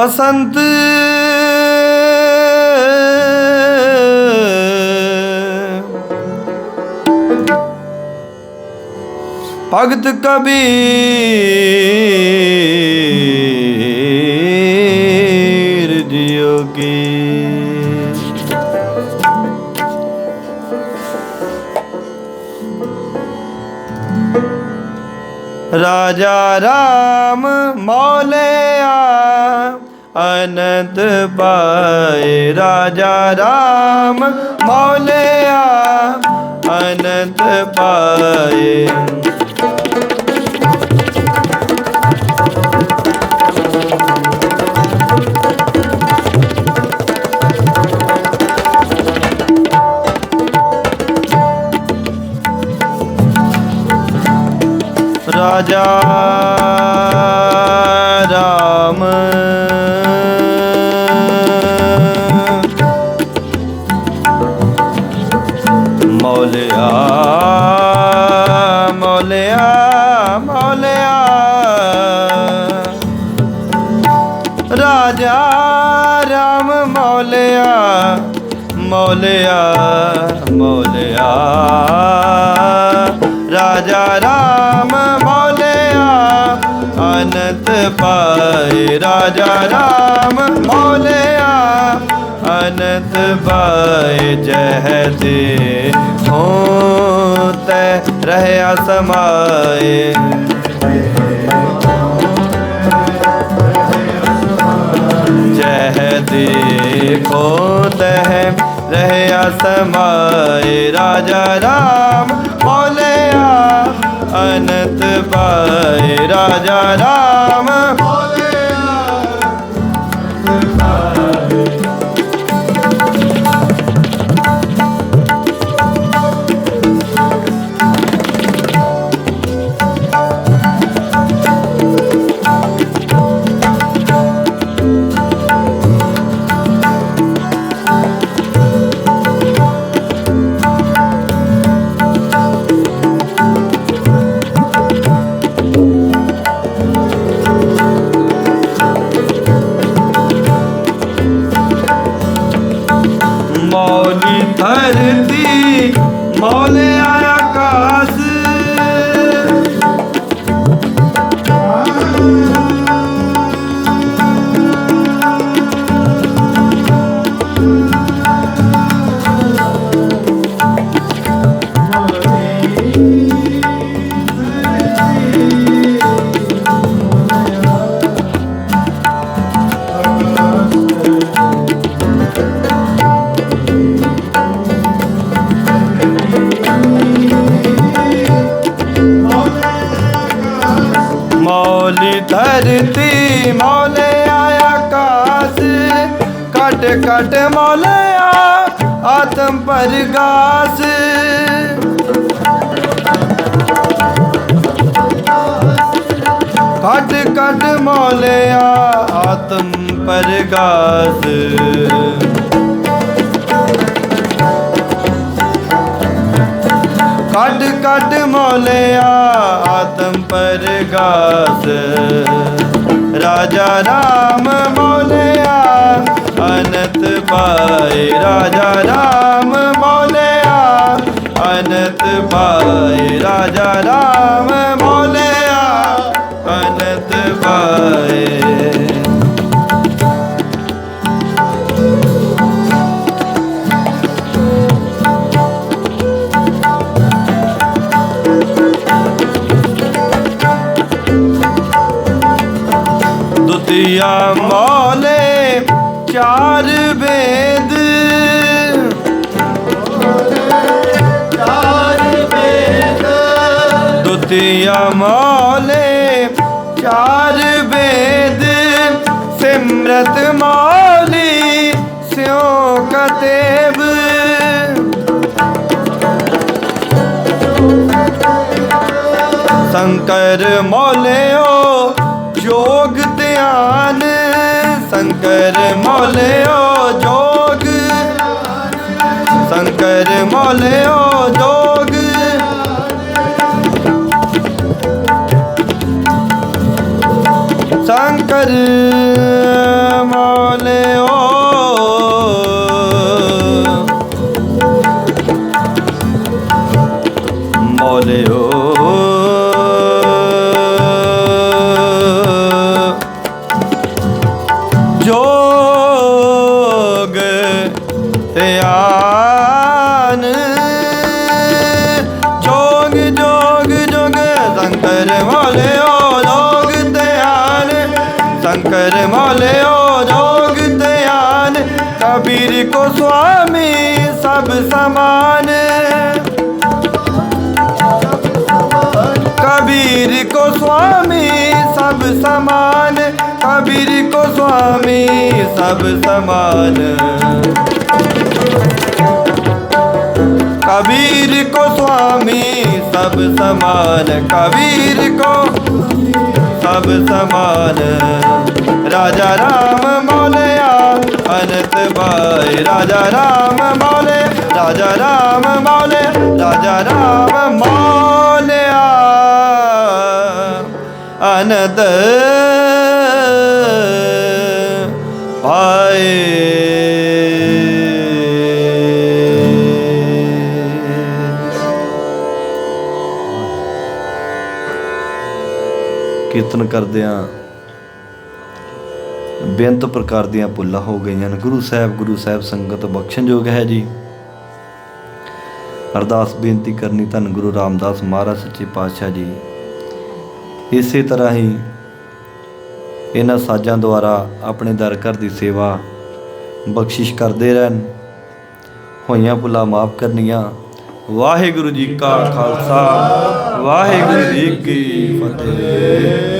ਬਸੰਤ। ਭਗਤ ਕਬੀਰ। ਜਿਉ ਕੀ ਰਾਜਾ ਰਾਮ ਮੌਲਿਆ ਅਨੰਤ ਪਾਏ ਰਾਜਾ ਰਾਮ ਮੌਲਿਆ ਅਨੰਤ ਪਾਏ। ਰਾਜਾ ਰਾਮ। ਰਾਜਾ ਰਾਮ ਮੌਲਿਆ ਮੌਲਿਆ ਮੌਲਿਆ। ਰਾਜਾ ਰਾਮ ਮੌਲਿਆ, ਅਨੰਤ ਪਾਏ। ਰਾਜਾ ਰਾਮ ਮੌਲਿਆ, ਅਨੰਤ ਪਾਏ। ਜਹ ਤੇ ਹੋ ਤੈ ਰਹਿਆ ਸਮਾਏ। मय राजा राम मौलया अनंत पाए राजा राम। Mole! धरती मौले आया काश कट कट, मौले आत्म पर गास कट कट, मौले आत्म पर गास कट कट मौलिया आत्म पर गास ਰਾਜਾ ਰਾਮ ਮੌਲਿਆ ਅਨੰਤ ਪਾਏ ਰਾਜਾ ਰਾਮ ਮੌਲਿਆ ਅਨੰਤ ਪਾਏ ਰਾਜਾ ਰਾਮ ਦੁਤੀਆ ਮੌਲੇ ਚਾਰ ਵੇਦ। ਦੁਤੀਆ ਮੌਲੇ ਚਾਰ ਵੇਦ। ਸਿਮਰਤ ਮੌਲੀ ਸਿਉ ਕਤੇਬ। ਸ਼ੰਕਰ ਮੌਲਿਓ ਜੋਗ ਗਿਆਨ ਸੰਕਰ ਮੋਲਿਓ ਜੋਗ। ਸੰਕਰ ਮੋਲਿਓ ਜੋਗ। ਸੰਕਰ ਮੋਲਿਓ। ਮੋਲਿਓ। शंकर मौलियो जोग दयान कबीर को स्वामी सब समान कबीर को स्वामी सब समान कबीर को स्वामी सब समान कबीर को स्वामी सब समान कबीर को ਸਭ ਸਮਾਨ। ਰਾਜਾ ਰਾਮ ਮੌਲਿਆ ਅਨੰਤ ਭਾਈ ਰਾਜਾ ਰਾਮ ਮੌਲੇ, ਰਾਜਾ ਰਾਮ ਮੌਲੇ, ਰਾਜਾ ਰਾਮ ਮੌਲਿਆ ਅਨੰਤ ਭਾਈ ਕੀਰਤਨ ਕਰਦਿਆਂ ਬੇਅੰਤ ਪ੍ਰਕਾਰ ਦੀਆਂ ਭੁੱਲਾਂ ਹੋ ਗਈਆਂ ਹਨ। ਗੁਰੂ ਸਾਹਿਬ ਗੁਰੂ ਸਾਹਿਬ ਸੰਗਤ ਬਖਸ਼ਣਯੋਗ ਹੈ ਜੀ। ਅਰਦਾਸ ਬੇਨਤੀ ਕਰਨੀ ਧੰਨ ਗੁਰੂ ਰਾਮਦਾਸ ਮਹਾਰਾਜ ਸੱਚੇ ਪਾਤਸ਼ਾਹ ਜੀ। ਇਸੇ ਤਰ੍ਹਾਂ ਹੀ ਇਹਨਾਂ ਸਾਜ਼ਾਂ ਦੁਆਰਾ ਆਪਣੇ ਦਰ ਘਰ ਦੀ ਸੇਵਾ ਬਖਸ਼ਿਸ਼ ਕਰਦੇ ਰਹਿਣ। ਹੋਈਆਂ ਭੁੱਲਾਂ ਮਾਫ ਕਰਨੀਆਂ। ਵਾਹਿਗੁਰੂ ਜੀ ਕਾ ਖਾਲਸਾ, ਵਾਹਿਗੁਰੂ ਜੀ ਕੀ ਫਤਿਹ।